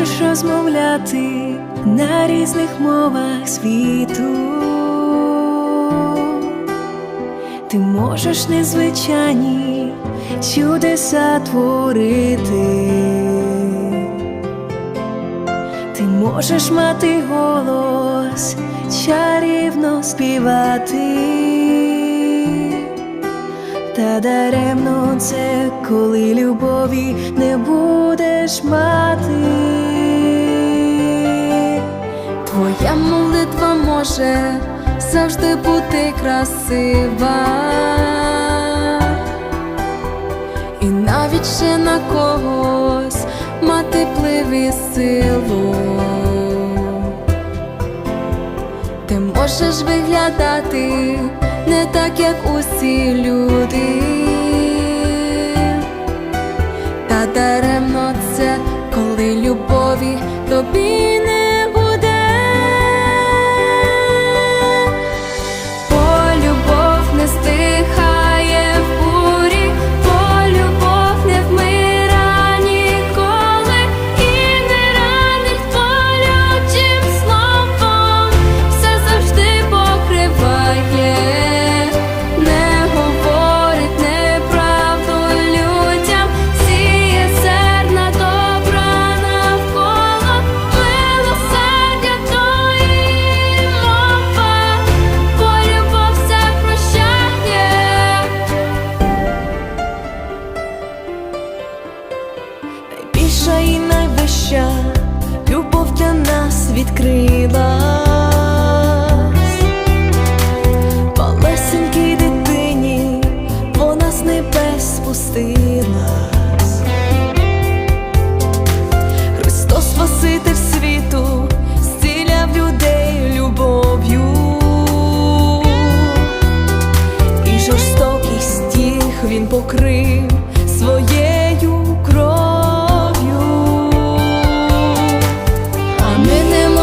розмовляти на різних мовах світу. Ти можеш незвичайні чудеса творити. Ти можеш мати голос, чарівно співати. Та даремно це, коли любові не будеш мати. Твоя молитва може завжди бути красива, і навіть ще на когось мати вплив і силу. Ти можеш виглядати не так, як усі люди. Та даремно це, коли любові тобі любов для нас відкрилась малесенькій дитині, вона з небес спустилась. Христос Спаситель світу, зціляв людей любов'ю і жорстокість їх він покрив своєю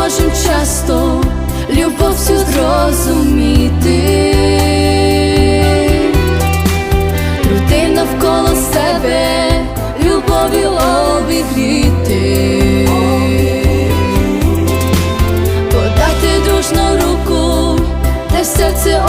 можемо часто любов всю зрозуміти. Людей навколо себе любові обігріти. Подати дружну руку, де серце